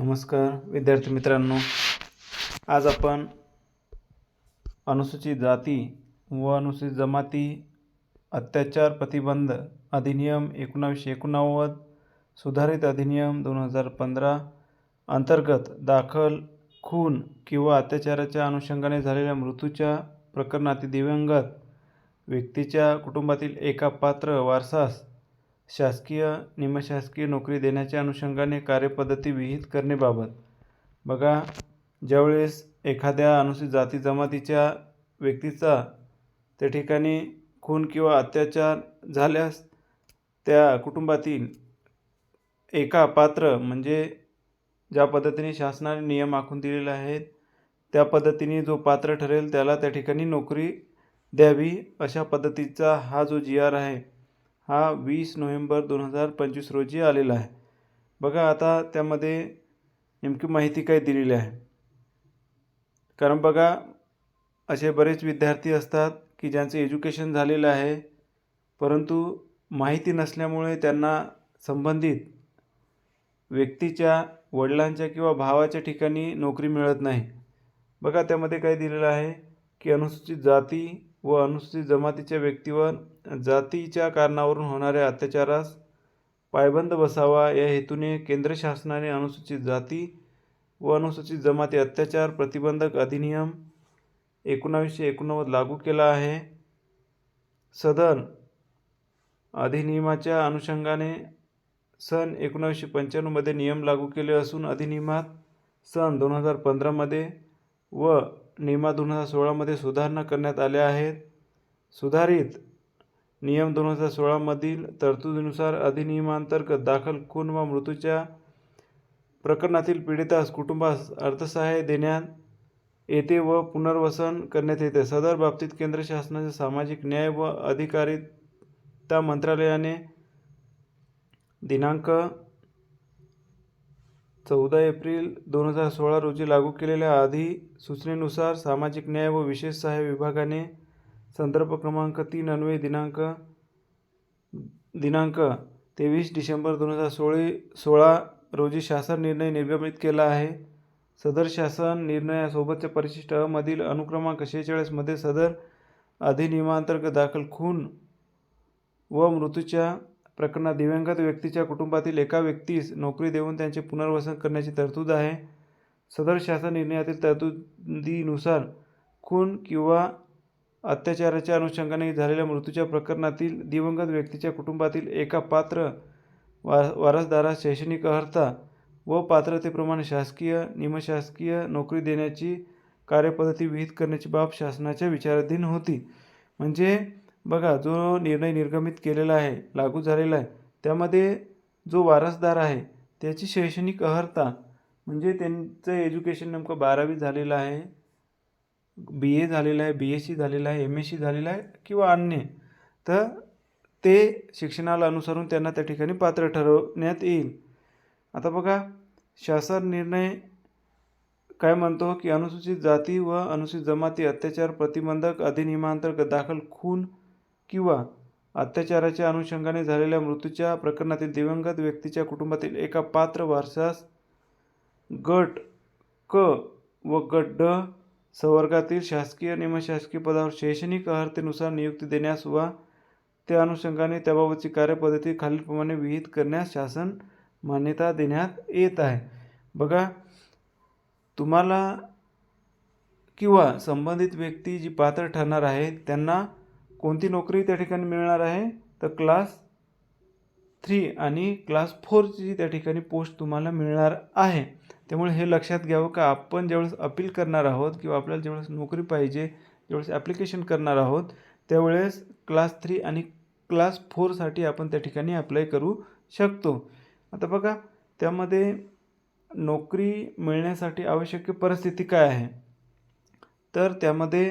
नमस्कार विद्यार्थी मित्रांनो. आज आपण अनुसूचित जाती व अनुसूचित जमाती अत्याचार प्रतिबंध अधिनियम एकोणावीसशे एकोणनव्वद सुधारित अधिनियम दोन हजार पंधरा अंतर्गत दाखल खून किंवा अत्याचाराच्या अनुषंगाने झालेल्या मृत्यूच्या प्रकरणातील दिव्यांगत व्यक्तीच्या कुटुंबातील एका पात्र वारसास शासकीय निमशासकीय नोकरी देण्याच्या अनुषंगाने कार्यपद्धती विहित करणेबाबत बघा ज्यावेळेस एखाद्या अनुसूचित जाती जमातीच्या व्यक्तीचा त्या ठिकाणी खून किंवा अत्याचार झाल्यास त्या कुटुंबातील एका पात्र म्हणजे ज्या पद्धतीने शासनाने नियम आखून दिलेले आहेत त्या पद्धतीने जो पात्र ठरेल त्याला त्या ठिकाणी नोकरी द्यावी अशा पद्धतीचा हा जो जी आर आहे हा वीस नोव्हेंबर दोन हजार पंचवीस रोजी आलेला आहे. बघा आता त्यामध्ये नेमकी माहिती काय दिलेली आहे. कारण बघा असे बरेच विद्यार्थी असतात की ज्यांचं एज्युकेशन झालेलं आहे परंतु माहिती नसल्यामुळे त्यांना संबंधित व्यक्तीच्या वडिलांच्या किंवा भावाच्या ठिकाणी नोकरी मिळत नाही. बघा त्यामध्ये काय दिलेलं आहे की अनुसूचित जाती व अनुसूचित जमातीच्या व्यक्तीवर जातीच्या कारणावरून होणाऱ्या अत्याचारास पायबंद बसावा. या हेतूने केंद्र शासनाने अनुसूचित जाती व अनुसूचित जमाती अत्याचार प्रतिबंधक अधिनियम एकोणावीसशे एकोणनव्वद लागू केला आहे. सदर अधिनियमाच्या अनुषंगाने सन एकोणावीसशे पंच्याण्णवमध्ये नियम लागू केले असून अधिनियमात सन दोन हजार पंधरामध्ये व नियमात दोन हजार सोळामध्ये सुधारणा करण्यात आल्या आहेत. सुधारित नियम दोन हजार सोळामधील तरतुदीनुसार अधिनियमांतर्गत दाखल खून व मृत्यूच्या प्रकरणातील पीडितास कुटुंबास अर्थसहाय्य देण्यात येते व पुनर्वसन करण्यात येते. सदर बाबतीत केंद्र शासनाच्या सामाजिक न्याय व अधिकारिता मंत्रालयाने दिनांक चौदा एप्रिल दोन हजार सोळा रोजी लागू केलेल्या आधी सूचनेनुसार सामाजिक न्याय व विशेष सहाय्य विभागाने संदर्भ क्रमांक तीन अन्वये दिनांक दिनांक तेवीस डिसेंबर दोन हजार सोळे सोळा रोजी शासन निर्णय निर्गमित केला आहे. सदर शासन निर्णयासोबतच्या परिशिष्ट अमधील अनुक्रमांक शेहेचाळीसमध्ये सदर अधिनियमांतर्गत दाखल खून व मृत्यूच्या प्रकरणात दिव्यांगत व्यक्तीच्या कुटुंबातील एका व्यक्तीस नोकरी देऊन त्यांचे पुनर्वसन करण्याची तरतूद आहे. सदर शासन निर्णयातील तरतुदीनुसार खून किंवा अत्याचाराच्या अनुषंगाने झालेल्या मृत्यूच्या प्रकरणातील दिवंगत व्यक्तीच्या कुटुंबातील एका पात्र वा वारसदारास शैक्षणिक अर्हता व पात्रतेप्रमाणे शासकीय निमशासकीय नोकरी देण्याची कार्यपद्धती विहित करण्याची बाब शासनाच्या विचाराधीन होती. म्हणजे बघा जो निर्णय निर्गमित केलेला आहे लागू झालेला आहे त्यामध्ये जो वारसदार आहे त्याची शैक्षणिक अर्हता म्हणजे त्यांचं एज्युकेशन नेमकं बारावी झालेलं आहे बी ए झालेलं आहे बी एस सी झालेलं आहे एम एस सी झालेलं आहे किंवा अन्य तर ते शिक्षणाला अनुसरून त्यांना त्या ठिकाणी पात्र ठरवण्यात येईल. आता बघा शासन निर्णय काय म्हणतो की अनुसूचित जाती व अनुसूचित जमाती अत्याचार प्रतिबंधक अधिनियमांतर्गत दाखल खून किंवा अत्याचाराच्या अनुषंगाने झालेल्या मृत्यूच्या प्रकरणातील दिवंगत व्यक्तीच्या कुटुंबातील एका पात्र वारसास गट क व गट ड संवर्गातील शासकीय निमशासकीय पदावर शैक्षणिक अर्हतेनुसार नियुक्ती देण्यास वा त्या अनुषंगाने त्याबाबतची कार्यपद्धती खालीलप्रमाणे विहित करण्यास शासन मान्यता देण्यात येत आहे. बघा तुम्हाला किंवा संबंधित व्यक्ती जी पात्र ठरणार आहे त्यांना कोणती नोकरी त्या ठिकाणी मिळणार आहे? तर क्लास थ्री आणि क्लास फोरची त्या ठिकाणी पोस्ट तुम्हाला मिळणार आहे. त्यामुळे हे लक्षात घ्यावं का? आपण ज्यावेळेस अपील करणार आहोत किंवा आपल्याला ज्यावेळेस नोकरी पाहिजे ज्यावेळेस ॲप्लिकेशन करणार आहोत त्यावेळेस क्लास थ्री आणि क्लास फोरसाठी आपण त्या ठिकाणी अप्लाय करू शकतो. आता बघा त्यामध्ये नोकरी मिळण्यासाठी आवश्यक परिस्थिती काय आहे? तर त्यामध्ये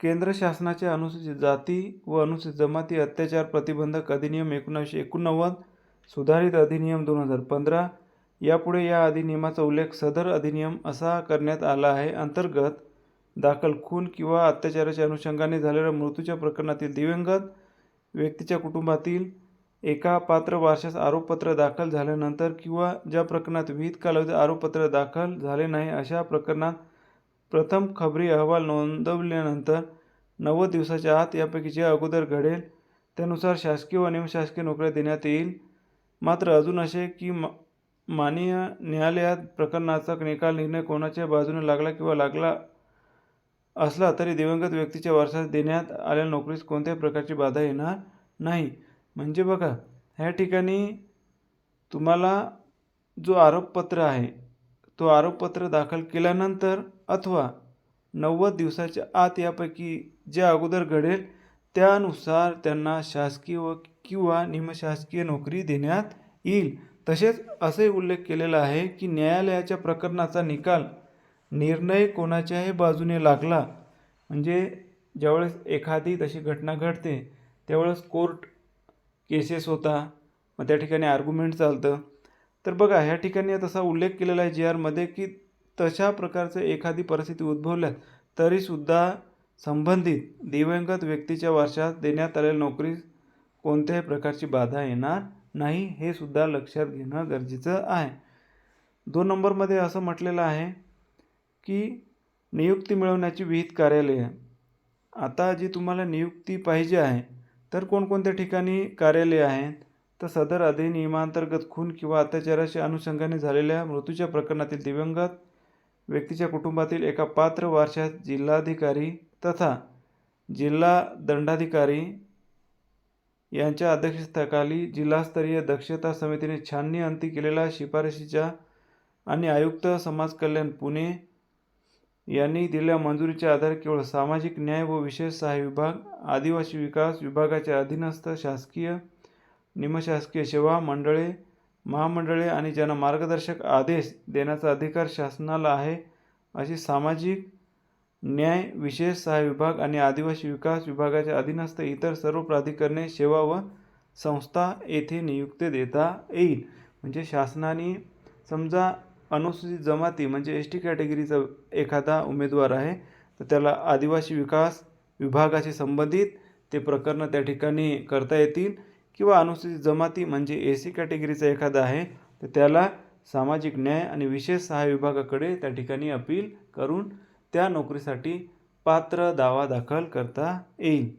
केंद्र शासनाच्या अनुसूचित जाती व अनुसूचित जमाती अत्याचार प्रतिबंधक अधिनियम एकोणीसशे एकोणनव्वद सुधारित अधिनियम दोन हजार पंधरा यापुढे या अधिनियमाचा उल्लेख सदर अधिनियम असा करण्यात आला आहे. अंतर्गत दाखल खून किंवा अत्याचाराच्या अनुषंगाने झालेल्या मृत्यूच्या प्रकरणातील दिवंगत व्यक्तीच्या कुटुंबातील एका पात्र वारशास आरोपपत्र दाखल झाल्यानंतर किंवा ज्या प्रकरणात विहित कालावधीत आरोपपत्र दाखल झाले नाही अशा प्रकरणात प्रथम खबरी अहवाल नोंदवल्यानंतर नव्वद दिवसाच्या आत यापैकी जे अगोदर घडेल त्यानुसार शासकीय व निमशासकीय नोकऱ्या देण्यात येईल. मात्र अजून असे की मा माननीय न्यायालयात प्रकरणाचा निकाल निर्णय कोणाच्या बाजूने लागला किंवा लागला असला तरी दिवंगत व्यक्तीच्या वारसास देण्यात आलेल्या नोकरीस कोणत्याही प्रकारची बाधा येणार नाही. म्हणजे बघा ह्या ठिकाणी तुम्हाला जो आरोपपत्र आहे तो आरोपपत्र दाखल केल्यानंतर अथवा नव्वद दिवसाच्या आत यापैकी जे अगोदर घडेल त्यानुसार त्यांना शासकीय व किंवा निमशासकीय नोकरी देण्यात येईल. तसेच असे उल्लेख केलेला आहे की न्यायालयाच्या प्रकरणाचा निकाल निर्णय कोणाच्याही बाजूने लागला म्हणजे ज्यावेळेस एखादी तशी घटना घडते त्यावेळेस कोर्ट केसेस होता मग त्या ठिकाणी आर्ग्युमेंट चालतं. तर बघा ह्या ठिकाणी तसा उल्लेख केलेला आहे जी आरमध्ये की तशा प्रकारचं एखादी परिस्थिती उद्भवल्यास तरीसुद्धा संबंधित दिवंगत व्यक्तीच्या वर्षात देण्यात आलेल्या नोकरीस कोणत्याही प्रकारची बाधा येणार नाही हे सुद्धा लक्षात घेणं गरजेचं आहे. दोन नंबरमध्ये असं म्हटलेलं आहे की नियुक्ती मिळवण्याची विहित कार्यालये. आता जी तुम्हाला नियुक्ती पाहिजे आहे तर कोणकोणत्या ठिकाणी कार्यालय आहेत? तर सदर अधिनियमांतर्गत खून किंवा अत्याचाराच्या अनुषंगाने झालेल्या मृत्यूच्या प्रकरणातील दिवंगत व्यक्तीच्या कुटुंबातील एका पात्र वारशात जिल्हाधिकारी तथा जिल्हा दंडाधिकारी यांच्या अध्यक्षतेखाली जिल्हास्तरीय दक्षता समितीने छाननी अंती केलेल्या शिफारशीच्या आणि आयुक्त समाज कल्याण पुणे यांनी दिलेल्या मंजुरीच्या आधारे केवळ सामाजिक न्याय व विशेष सहाय्य विभाग आदिवासी विकास विभागाच्या अधीनस्थ शासकीय निमशासकीय सेवा मंडळे महामंडळे आणि ज्यांना मार्गदर्शक आदेश देण्याचा अधिकार शासनाला आहे अशी सामाजिक न्याय विशेष सहाय्य विभाग आणि आदिवासी विकास विभागाच्या अधीनस्थ इतर सर्व प्राधिकरणे सेवा व संस्था येथे नियुक्ती देता येईल. म्हणजे शासनाने समजा अनुसूचित जमाती म्हणजे एस टी कॅटेगरीचा एखादा उमेदवार आहे तर त्याला आदिवासी विकास विभागाशी संबंधित ते प्रकरणं त्या ठिकाणी करता येतील. किंवा अनुसूचित जमाती म्हणजे ए सी कॅटेगरीचा एखादा आहे तर त्याला सामाजिक न्याय आणि विशेष सहाय्य विभागाकडे त्या ठिकाणी अपील करून त्या नोकरीसाठी पात्र दावा दाखल करता येईल.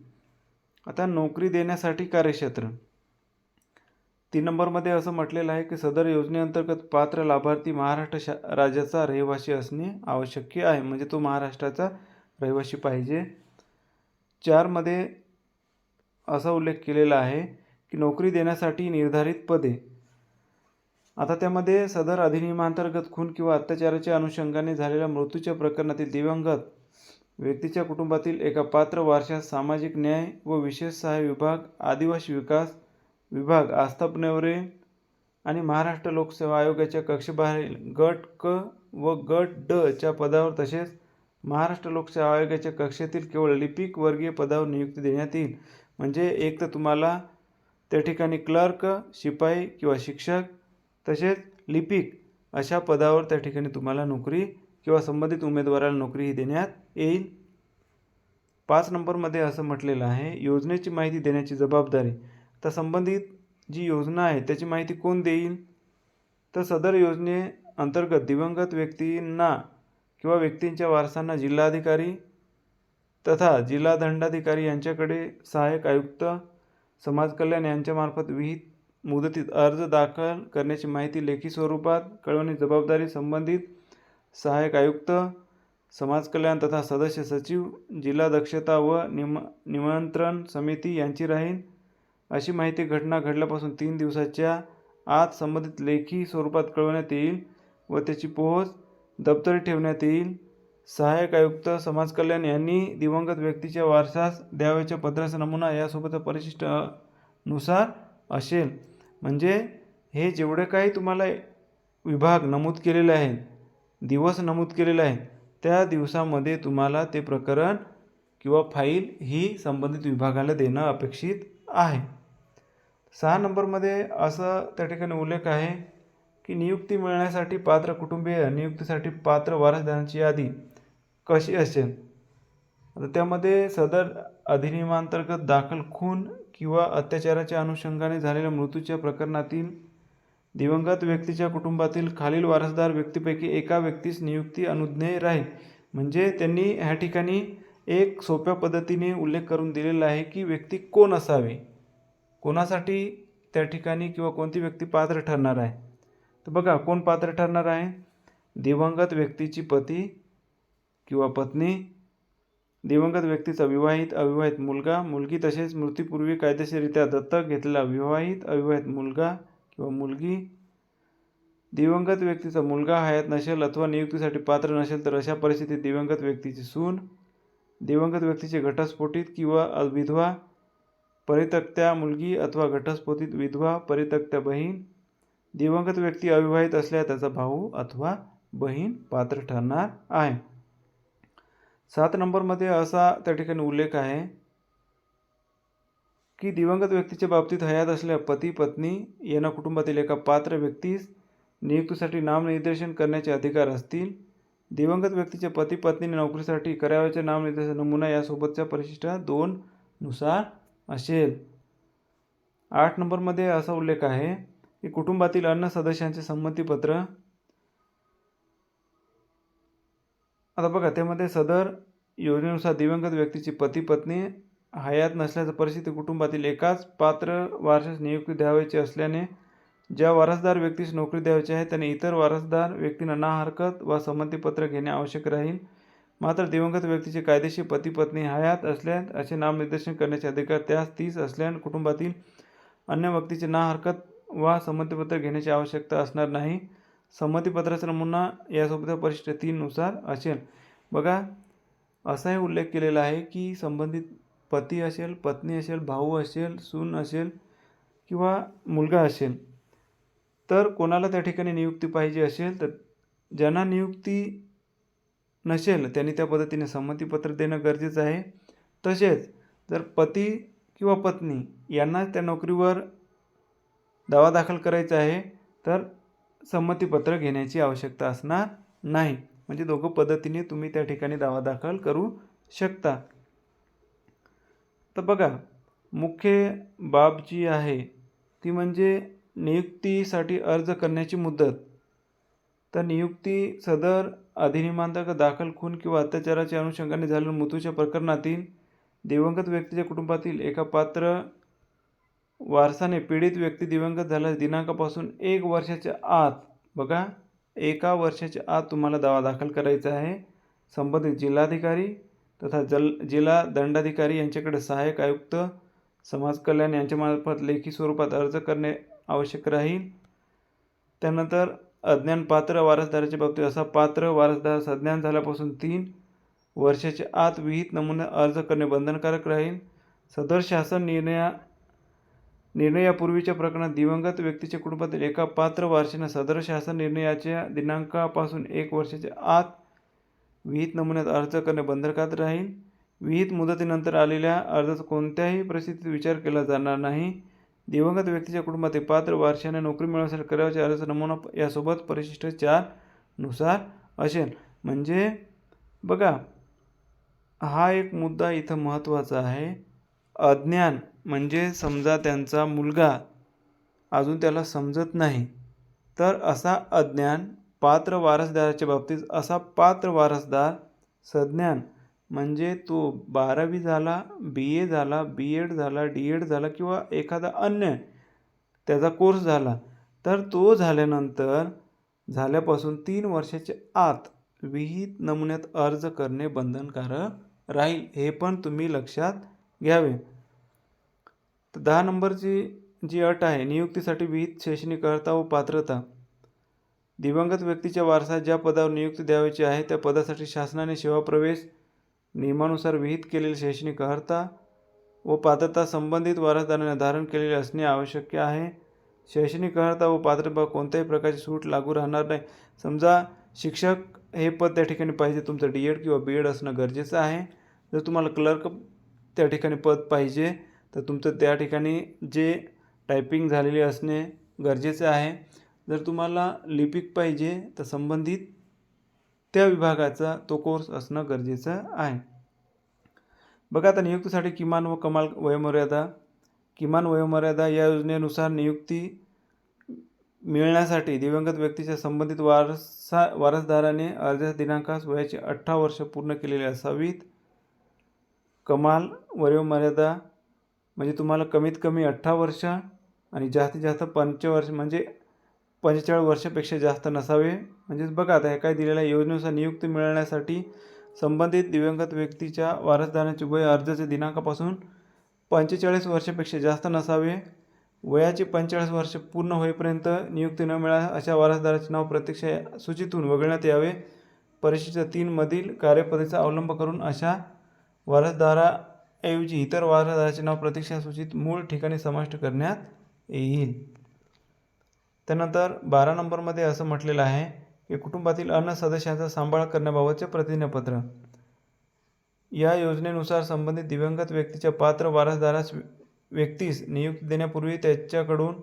आता नोकरी देण्यासाठी कार्यक्षेत्र. तीन नंबरमध्ये असं म्हटलेलं आहे की सदर योजनेअंतर्गत पात्र लाभार्थी महाराष्ट्र शा राज्याचा रहिवासी असणे आवश्यक आहे. म्हणजे तो महाराष्ट्राचा रहिवासी पाहिजे. चारमध्ये असा उल्लेख केलेला आहे की नोकरी देण्यासाठी निर्धारित पदे. आता त्यामध्ये सदर अधिनियमांतर्गत खून किंवा अत्याचाराच्या अनुषंगाने झालेल्या मृत्यूच्या प्रकरणातील दिवंगत व्यक्तीच्या कुटुंबातील एका पात्र वारशात सामाजिक न्याय व विशेष सहाय्य विभाग आदिवासी विकास विभाग आस्थापनेवरे आणि महाराष्ट्र लोकसेवा आयोगाच्या कक्षेबाहेरील गट क व गट ड च्या पदावर तसेच महाराष्ट्र लोकसेवा आयोगाच्या कक्षेतील केवळ लिपिक वर्गीय पदावर नियुक्ती देण्यात येईल. म्हणजे एक तर तुम्हाला त्या ठिकाणी क्लर्क शिपाई किंवा शिक्षक तसेच लिपिक अशा पदावर त्या ठिकाणी तुम्हाला नोकरी किंवा संबंधित उमेदवाराला नोकरी ही देण्यात येईल. पाच नंबरमध्ये असं म्हटलेलं आहे योजनेची माहिती देण्याची जबाबदारी. तर संबंधित जी योजना आहे त्याची माहिती कोण देईल? तर सदर योजने अंतर्गत दिवंगत व्यक्तींना किंवा व्यक्तींच्या वारसांना जिल्हाधिकारी तथा जिल्हा दंडाधिकारी यांच्याकडे सहाय्यक आयुक्त समाज कल्याण यांच्यामार्फत विहित मुदतीत अर्ज दाखल करण्याची माहिती लेखी स्वरूपात कळवणे जबाबदारी संबंधित सहाय्यक आयुक्त समाज कल्याण तथा सदस्य सचिव जिल्हा दक्षता व निम निमंत्रण समिती यांची राहील अशी माहिती घटना घडल्यापासून तीन दिवसाच्या आत संबंधित लेखी स्वरूपात कळवण्यात येईल व त्याची पोहोच दप्तरी ठेवण्यात येईल. सहाय्यक आयुक्त समाज कल्याण यांनी दिवंगत व्यक्तीच्या वारसास द्यावयाच्या पत्राचा नमुना यासोबत परिशिष्टनुसार असेल. म्हणजे हे जेवढे काही तुम्हाला विभाग नमूद केलेले आहेत दिवस नमूद केलेले आहेत त्या दिवसामध्ये तुम्हाला ते प्रकरण किंवा फाईल ही संबंधित विभागाला देणं अपेक्षित आहे. सहा नंबरमध्ये असं त्या ठिकाणी उल्लेख आहे की नियुक्ती मिळण्यासाठी पात्र कुटुंबीय नियुक्तीसाठी पात्र वारसदारांची यादी कशी असेल? आता त्यामध्ये सदर अधिनियमांतर्गत दाखल खून किंवा अत्याचाराच्या अनुषंगाने झालेल्या मृत्यूच्या प्रकरणातील दिवंगत व्यक्तीच्या कुटुंबातील खालील वारसदार व्यक्तीपैकी एका व्यक्तीस नियुक्ती अनुज्ञेय राहील. म्हणजे त्यांनी ह्या ठिकाणी एक सोप्या पद्धतीने उल्लेख करून दिलेला आहे की व्यक्ती कोण असावी? कोणासाठी त्या ठिकाणी किंवा कोणती व्यक्ती पात्र ठरणार आहे? तर बघा कोण पात्र ठरणार आहे? दिवंगत व्यक्तीची पती किंवा पत्नी दिवंगत व्यक्तीचा विवाहित अविवाहित मुलगा मुलगी तसेच मृत्यूपूर्वी कायदेशीररित्या दत्तक घेतलेला विवाहित अविवाहित मुलगा किंवा मुलगी दिवंगत व्यक्तीचा मुलगा हयात नसेल अथवा नियुक्तीसाठी पात्र नसेल तर अशा परिस्थितीत दिवंगत व्यक्तीची सून दिवंगत व्यक्तीचे घटस्फोटित किंवा विधवा परितक्त्या मुलगी अथवा घटस्फोटित विधवा परितक्त्या बहीण दिवंगत व्यक्ती अविवाहित असल्यास त्याचा भाऊ अथवा बहीण पात्र ठरणार आहे. सात नंबरमध्ये असा त्या ठिकाणी उल्लेख आहे की दिवंगत व्यक्तीच्या बाबतीत हयात असलेल्या पती पत्नी यांना कुटुंबातील एका पात्र व्यक्तीस नियुक्तीसाठी नामनिर्देशन करण्याचे अधिकार असतील. दिवंगत व्यक्तीच्या पती पत्नीने नोकरीसाठी करावयाचे नामनिर्देशन नमुना यासोबतच्या परिशिष्ट दोन नुसार असेल. आठ नंबरमध्ये असा उल्लेख आहे की कुटुंबातील अन्य सदस्यांचे संमतीपत्र आता बघा त्यामध्ये सदर योजनेनुसार दिवंगत व्यक्तीची पती पत्नी हयात नसल्याचं परिस्थिती कुटुंबातील एकाच पात्र वारसास नियुक्ती द्यावयाची असल्याने ज्या वारसदार व्यक्तीस नोकरी द्यावयाची आहे त्याने इतर वारसदार व्यक्तींना ना हरकत वा संमतीपत्र घेणे आवश्यक राहील. मात्र दिवंगत व्यक्तीचे कायदेशीर पती पत्नी हयात असल्यास असे नामनिर्देशन करण्याचे अधिकार त्यास तीस असल्याने कुटुंबातील अन्य व्यक्तीचे ना हरकत वा संमतीपत्र घेण्याची आवश्यकता असणार नाही. संमतीपत्राचा नमुना यासोबत परिशिष्ट तीननुसार असेल. बघा असाही उल्लेख केलेला आहे की संबंधित पती असेल पत्नी असेल भाऊ असेल सून असेल किंवा मुलगा असेल. तर कोणाला त्या ठिकाणी नियुक्ती पाहिजे असेल तर ज्यांना नियुक्ती नसेल त्यांनी त्या पद्धतीने संमतीपत्र देणं गरजेचं आहे. तसेच जर पती किंवा पत्नी यांना त्या नोकरीवर दावा दाखल करायचा आहे तर संमतीपत्र घेण्याची आवश्यकता असणार नाही. म्हणजे दोघं पद्धतीने तुम्ही त्या ठिकाणी दावा दाखल करू शकता. तर बघा मुख्य बाब जी आहे ती म्हणजे नियुक्तीसाठी अर्ज करण्याची मुदत. तर नियुक्ती सदर अधिनियमांतर्गत दाखल खून किंवा अत्याचाराच्या अनुषंगाने झालेल्या मृत्यूच्या प्रकरणातील दिवंगत व्यक्तीच्या कुटुंबातील एका पात्र वारसाने पीडित व्यक्ती दिवंगत झाल्यास दिनांकापासून एक वर्षाच्या आत बघा एका वर्षाच्या आत तुम्हाला दावा दाखल करायचा आहे. संबंधित जिल्हाधिकारी तथा जल जिल्हा दंडाधिकारी यांच्याकडे सहाय्यक आयुक्त समाज कल्याण यांच्यामार्फत लेखी स्वरूपात अर्ज करणे आवश्यक राहील. त्यानंतर अज्ञान पात्र वारसदाराच्या बाबतीत असा पात्र वारसदार सज्ञान झाल्यापासून तीन वर्षाच्या आत विहित नमुने अर्ज करणे बंधनकारक राहील. सदर शासन निर्णया निर्णयापूर्वीच्या प्रकरणात दिवंगत व्यक्तीच्या कुटुंबातील एका पात्र वारशीनं सदर शासन निर्णयाच्या दिनांकापासून एक वर्षाच्या आत विहित नमुन्यात अर्ज करणे बंधनकारक राहील. विहित मुदतीनंतर आलेल्या अर्जाचा कोणत्याही परिस्थितीत विचार केला जाणार नाही. दिवंगत व्यक्तीच्या कुटुंबातील पात्र वारशाने नोकरी मिळवण्यासाठी करावयाच्या अर्जाचा नमुना यासोबत परिशिष्ट चारनुसार असेल. म्हणजे बघा हा एक मुद्दा इथं महत्त्वाचा आहे. अज्ञान म्हणजे समजा त्यांचा मुलगा अजून त्याला समजत नाही तर असा अज्ञान पात्र वारसदाराच्या बाबतीत असा पात्र वारसदार सज्ञान म्हणजे तो बारावी झाला बी ए झाला बी एड झाला डी एड झाला किंवा एखादा अन्य त्याचा कोर्स झाला तर तो झाल्यानंतर झाल्यापासून तीन वर्षाच्या आत विहित नमुन्यात अर्ज करणे बंधनकारक राहील हे पण तुम्ही लक्षात घ्यावे. तर दहा नंबरची जी अट आहे नियुक्तीसाठी विहित शैक्षणिक अर्हता व पात्रता. दिवंगत व्यक्तीच्या वारसात ज्या पदावर नियुक्ती द्यावयाची आहे त्या पदासाठी शासनाने सेवाप्रवेश नियमानुसार विहित केलेली शैक्षणिक अर्हता व पात्रता संबंधित वारसदाराने धारण केलेले असणे आवश्यक आहे. शैक्षणिक अर्हता व पात्रता कोणत्याही प्रकारची सूट लागू राहणार नाही. समजा शिक्षक हे पद त्या ठिकाणी पाहिजे तुमचं डी एड किंवा बी एड असणं गरजेचं आहे. जर तुम्हाला क्लर्क त्या ठिकाणी पद पाहिजे तर तुमचं त्या ठिकाणी जे टायपिंग झालेले असणे गरजेचं आहे. जर तुम्हाला लिपिक पाहिजे तर संबंधित त्या विभागाचा तो कोर्स असणं गरजेचं आहे. बघा आता नियुक्तीसाठी किमान व कमाल वयोमर्यादा. किमान वयोमर्यादा या योजनेनुसार नियुक्ती मिळण्यासाठी दिवंगत व्यक्तीच्या संबंधित वारसा वारसदाराने अर्ध्या दिनांकास वयाची अठरा वर्ष पूर्ण केलेली असावीत. कमाल वयोमर्यादा म्हणजे तुम्हाला कमीत कमी अठरा वर्ष आणि जास्तीत जास्त पंचवर्ष म्हणजे पंचेचाळीस वर्षापेक्षा जास्त नसावे. म्हणजेच बघा आता हे काय दिलेल्या योजनेनुसार नियुक्ती मिळण्यासाठी संबंधित दिवंगत व्यक्तीच्या वारसदाराचे वय अर्जाच्या दिनांकापासून पंचेचाळीस वर्षापेक्षा जास्त नसावे. वयाचे पंचेचाळीस वर्ष पूर्ण होईपर्यंत नियुक्ती न मिळा अशा वारसदाराचे नाव प्रत्यक्ष सूचीतून वगळण्यात यावे. परीक्षेच्या तीनमधील कार्यपद्धतीचा अवलंब करून अशा वारसदारा ऐवजी इतर वारसदाराचे नाव प्रत्यक्ष सूचित मूळ ठिकाणी समाविष्ट करण्यात येईल. त्यानंतर बारा नंबरमध्ये असं म्हटलेलं आहे की कुटुंबातील अन्य सदस्यांचा सांभाळ करण्याबाबतचे प्रतिज्ञापत्र. या योजनेनुसार संबंधित दिवंगत व्यक्तीच्या पात्र वारसदारास व्यक्तीस नियुक्ती देण्यापूर्वी त्याच्याकडून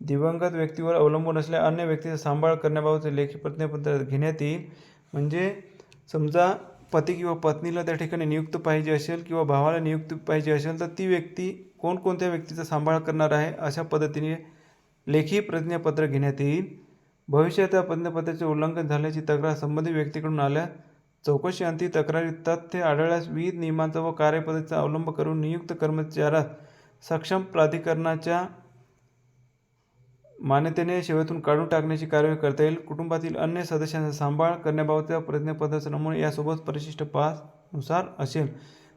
दिवंगत व्यक्तीवर अवलंबून असलेल्या अन्य व्यक्तीचा सांभाळ करण्याबाबतचे लेखी प्रतिज्ञापत्र घेण्यात येईल. म्हणजे समजा पती किंवा पत्नीला त्या ठिकाणी नियुक्त पाहिजे असेल किंवा भावाला नियुक्त पाहिजे असेल तर ती व्यक्ती कोणकोणत्या व्यक्तीचा सांभाळ करणार आहे अशा पद्धतीने लेखी प्रतिज्ञापत्र घेण्यात येईल. भविष्यात या प्रतिज्ञापत्राचे उल्लंघन झाल्याची तक्रार संबंधित व्यक्तीकडून आल्या. चौकशी अंती तक्रारी तथ्य आढळल्यास विविध नियमांचा व कार्यपद्धतीचा अवलंब करून नियुक्त कर्मचाऱ्यास सक्षम प्राधिकरणाच्या मान्यतेने सेवेतून काढून टाकण्याची कारवाई करता येईल. कुटुंबातील अन्य सदस्यांचा सांभाळ करण्याबाबतच्या प्रतिज्ञापत्राचा नमुना यासोबत परिशिष्ट पासनुसार असेल.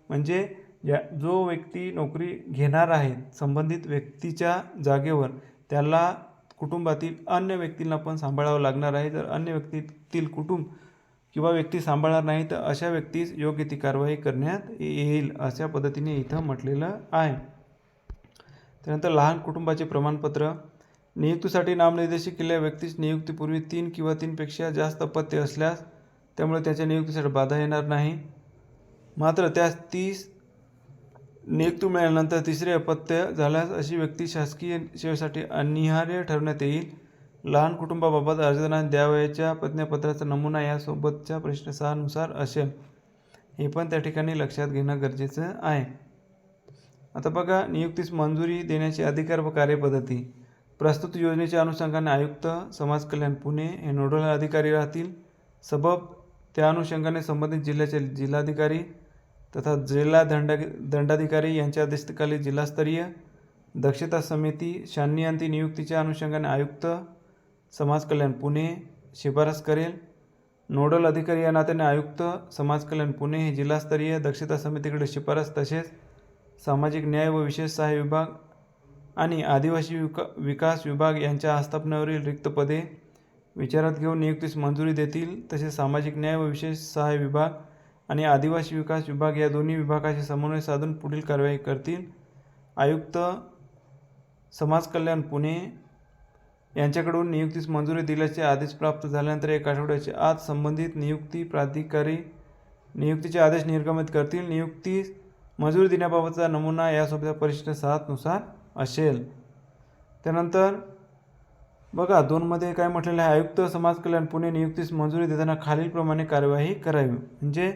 म्हणजे या जो व्यक्ती नोकरी घेणार आहे संबंधित व्यक्तीच्या जागेवर त्याला कुटुंबातील अन्य व्यक्तींना पण सांभाळावं लागणार आहे. जर अन्य व्यक्तीतील कुटुंब किंवा व्यक्ती सांभाळणार नाही तर अशा व्यक्तीस योग्य ती कारवाई करण्यात येईल अशा पद्धतीने इथं म्हटलेलं आहे. त्यानंतर लहान कुटुंबाचे प्रमाणपत्र नियुक्तीसाठी नामनिर्देशित केलेल्या व्यक्तीस नियुक्तीपूर्वी तीन किंवा तीनपेक्षा जास्त अपत्य असल्यास त्यामुळे त्याच्या नियुक्तीसाठी बाधा येणार नाही. मात्र त्यास तीस नियुक्ती मिळाल्यानंतर तिसरे अपत्य झाल्यास अशी व्यक्ती शासकीय सेवेसाठी अनिहार्य ठरवण्यात येईल. लहान कुटुंबाबाबत अर्जदान द्यावयाच्या प्रज्ञापत्राचा नमुना यासोबतच्या प्रश्न सहानुसार असेल. हे पण त्या ठिकाणी लक्षात घेणं गरजेचं आहे. आता बघा नियुक्तीस मंजुरी देण्याचे अधिकार व कार्यपद्धती. प्रस्तुत योजनेच्या अनुषंगाने आयुक्त समाज कल्याण पुणे हे नोडल अधिकारी राहतील. सबब त्या अनुषंगाने संबंधित जिल्ह्याचे जिल्हाधिकारी तथा जिल्हा दंड दंडाधिकारी यांच्या अध्यक्षतेखाली जिल्हास्तरीय दक्षता समिती शान्यांती नियुक्तीच्या अनुषंगाने आयुक्त समाज कल्याण पुणे शिफारस करेल. नोडल अधिकारी या नात्याने आयुक्त समाज कल्याण पुणे हे जिल्हास्तरीय दक्षता समितीकडे शिफारस तसेच सामाजिक न्याय व विशेष सहाय्य विभाग आणि आदिवासी विका विकास विभाग यांच्या आस्थापनेवरील रिक्त पदे विचारात घेऊन नियुक्तीस मंजुरी देतील तसेच सामाजिक न्याय व विशेष सहाय्य विभाग आणि आदिवासी विकास विभाग या दोन्ही विभागाशी समन्वय साधून पुढील कारवाई करतील. आयुक्त समाज कल्याण पुणे यांच्याकडून नियुक्तीस मंजुरी दिल्याचे आदेश प्राप्त झाल्यानंतर एक आठवड्याच्या आत संबंधित नियुक्ती प्राधिकारी नियुक्तीचे आदेश निर्गमित करतील. नियुक्तीस मंजुरी देण्याबाबतचा नमुना यासोबत परिशिष्ट सातनुसार असेल. त्यानंतर बघा दोनमध्ये काय म्हटलेलं आहे आयुक्त समाज कल्याण पुणे नियुक्तीस मंजुरी देताना खालीलप्रमाणे कार्यवाही करावी. म्हणजे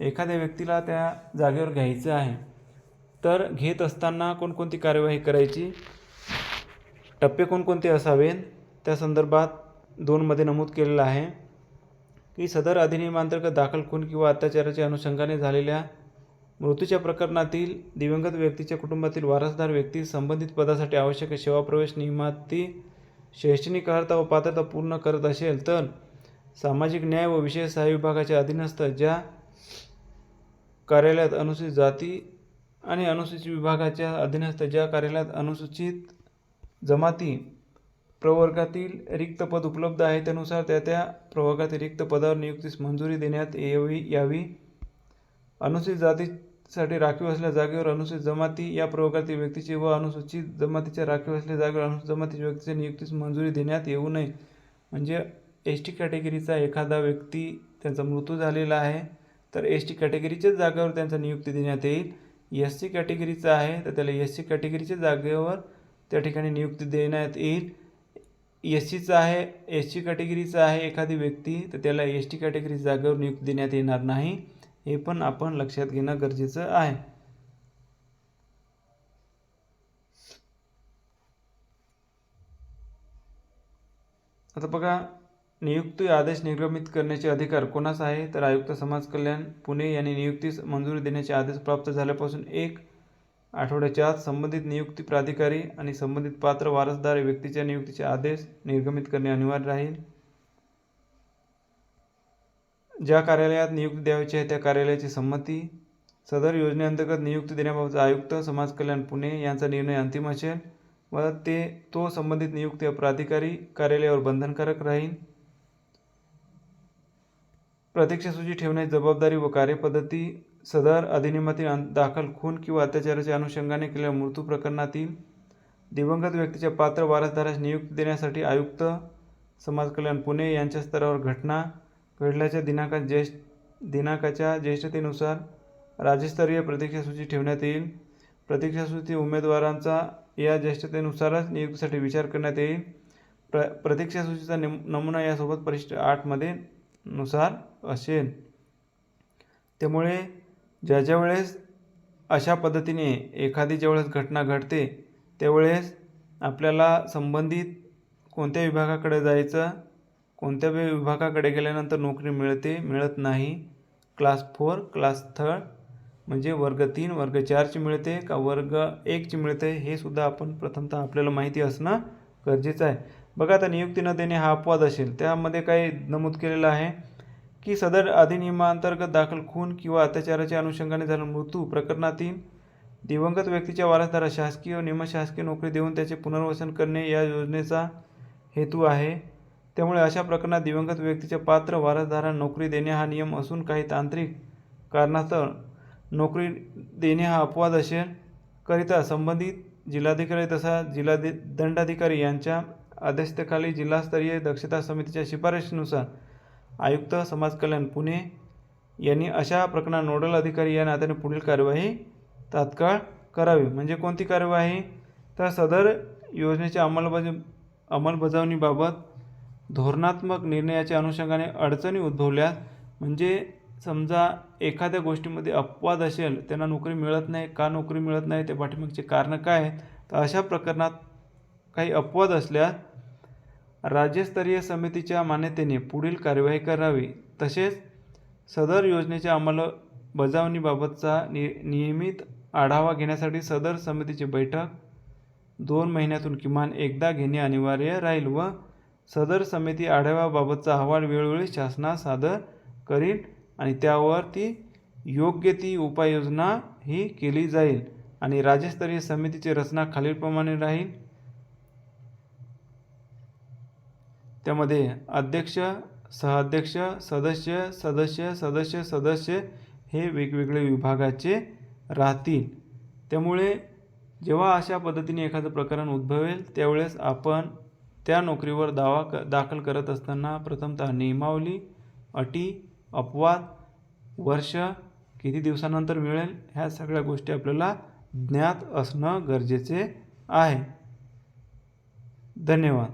एखाद्या व्यक्तीला त्या जागेवर घ्यायचं आहे तर घेत असताना कोणकोणती कार्यवाही करायची? टप्पे कोणकोणते असावेत? त्या संदर्भात दोनमध्ये नमूद केलेलं आहे की सदर अधिनियमांतर्गत दाखल खून किंवा अत्याचाराच्या अनुषंगाने झालेल्या मृत्यूच्या प्रकरणातील दिवंगत व्यक्तीच्या कुटुंबातील वारसदार व्यक्ती संबंधित पदासाठी आवश्यक सेवा प्रवेश नियमाती शैक्षणिक अर्हता व पात्रता पूर्ण करत असेल तर सामाजिक न्याय व विशेष सहाय्य विभागाच्या अधीनस्थ ज्या कार्यालयात अनुसूचित जाती आणि अनुसूचित विभागाच्या अधीनस्थ ज्या कार्यालयात अनुसूचित जमाती प्रवर्गातील रिक्त पद उपलब्ध आहे त्यानुसार त्या त्या प्रवर्गातील रिक्त पदावर नियुक्तीस मंजुरी देण्यात यावी. यावी. अनुसूचित जाती साठी राखीव असलेल्या जागेवर अनुसूचित जमाती या प्रवर्गातील व्यक्तीची व अनुसूचित जमातीच्या राखीव असलेल्या जागेवर अनुसूचित जमातीच्या व्यक्तीच्या नियुक्तीस मंजुरी देण्यात येऊ नये. म्हणजे एस टी कॅटेगरीचा एखादा व्यक्ती त्यांचा मृत्यू झालेला आहे तर एस टी कॅटेगरीच्याच जागेवर त्यांचा नियुक्ती देण्यात येईल. एस सी कॅटेगरीचा आहे तर त्याला एस सी कॅटेगरीच्या जागेवर त्या ठिकाणी नियुक्ती देण्यात येईल. एस सीचा आहे एस सी कॅटेगरीचा आहे एखादी व्यक्ती तर त्याला एस टी कॅटेगरी जागेवर नियुक्ती देण्यात येणार नाही. हे पण आपण लक्षात घेणं गरजेचं आहे. आता बघा नियुक्ती आदेश निर्गमित करण्याचे अधिकार कोणास आहे? तर आयुक्त समाज कल्याण पुणे यांनी नियुक्तीस मंजुरी देण्याचे आदेश प्राप्त झाल्यापासून एक आठवड्याच्या आत संबंधित नियुक्ती प्राधिकारी आणि संबंधित पात्र वारसदार व्यक्तीच्या नियुक्तीचे आदेश निर्गमित करणे अनिवार्य राहील. ज्या कार्यालयात नियुक्ती द्यावयाची आहे त्या कार्यालयाची संमती. सदर योजनेअंतर्गत नियुक्ती देण्याबाबत आयुक्त समाज कल्याण पुणे यांचा निर्णय अंतिम असेल. व ते तो संबंधित नियुक्ती प्राधिकारी कार्यालयावर बंधनकारक राहील. प्रतीक्षासूची ठेवण्याची जबाबदारी व कार्यपद्धती सदर अधिनियमातील दाखल खून किंवा अत्याचाराच्या अनुषंगाने केलेल्या मृत्यू प्रकरणातील दिवंगत व्यक्तीच्या पात्र वारसदारास नियुक्ती देण्यासाठी आयुक्त समाज कल्याण पुणे यांच्या स्तरावर घटना घडल्याच्या दिनांका ज्येष्ठ दिनांकाच्या ज्येष्ठतेनुसार राज्यस्तरीय प्रतीक्षासूची ठेवण्यात येईल. प्रतीक्षासूची उमेदवारांचा या ज्येष्ठतेनुसारच नियुक्तीसाठी विचार करण्यात येईल. प्र प्रतीक्षासूचीचा निम नमुना यासोबत परिशिष्ट आठमध्ये नुसार असेल. त्यामुळे ज्या ज्या वेळेस अशा पद्धतीने एखादी ज्यावेळेस घटना घडते त्यावेळेस आपल्याला संबंधित कोणत्या विभागाकडे जायचं कोणत्या विभागाकडे गेल्यानंतर नोकरी मिळते मिळत नाही. क्लास फोर क्लास थर्ड म्हणजे वर्ग तीन वर्ग चारची मिळते का वर्ग एकची मिळते हे सुद्धा आपण प्रथमतः आपल्याला माहिती असणं गरजेचं आहे. बघा आता नियुक्ती न देणे हा अपवाद असेल. त्यामध्ये काही नमूद केलेलं आहे की सदर अधिनियमाअंतर्गत दाखल खून किंवा अत्याचाराच्या अनुषंगाने झाला मृत्यू प्रकरणातील दिवंगत व्यक्तीच्या वारसदारास शासकीय निमशासकीय नोकरी देऊन त्याचे पुनर्वसन करणे या योजनेचा हेतू आहे. त्यामुळे अशा प्रकरणात दिवंगत व्यक्तीच्या पात्र वारसदारांना नोकरी देणे हा नियम असून काही तांत्रिक कारणास्तव नोकरी देणे हा अपवाद असेल करिता संबंधित जिल्हाधिकारी तसा जिल्हाधि दंडाधिकारी यांच्या अध्यक्षतेखाली जिल्हास्तरीय दक्षता समितीच्या शिफारशीनुसार आयुक्त समाज कल्याण पुणे यांनी अशा प्रकरणात नोडल अधिकारी या नात्याने पुढील कार्यवाही तात्काळ करावी. म्हणजे कोणती कार्यवाही? तर सदर योजनेच्या अंमलबजाव अंमलबजावणीबाबत धोरणात्मक निर्णयाच्या अनुषंगाने अडचणी उद्भवल्यास म्हणजे समजा एखाद्या गोष्टीमध्ये अपवाद असेल त्यांना नोकरी मिळत नाही. का नोकरी मिळत नाही? ते पाठीमागचे कारणं काय आहेत? तर अशा प्रकरणात काही अपवाद असल्यास राज्यस्तरीय समितीच्या मान्यतेने पुढील कार्यवाही करावी. तसेच सदर योजनेच्या अंमलबजावणीबाबतचा नि नियमित आढावा घेण्यासाठी सदर समितीची बैठक दोन महिन्यातून किमान एकदा घेणे अनिवार्य राहील व सदर समिती आढाव्याबाबतचा अहवाल वेळोवेळी शासनास सादर करील आणि त्यावर ती योग्य ती उपाययोजना ही केली जाईल आणि राज्यस्तरीय समितीची रचना खालीलप्रमाणे राहील. त्यामध्ये अध्यक्ष सहअध्यक्ष सदस्य सदस्य सदस्य सदस्य हे वेगवेगळे विभागाचे राहतील. त्यामुळे जेव्हा अशा पद्धतीने एखादं प्रकरण उद्भवेल त्यावेळेस आपण त्या नोकरीवर दावा क दाखल करत असताना प्रथमतः नियमावली अटी अपवाद वर्ष किती दिवसानंतर मिळेल ह्या सगळ्या गोष्टी आपल्याला ज्ञात असणं गरजेचे आहे. धन्यवाद.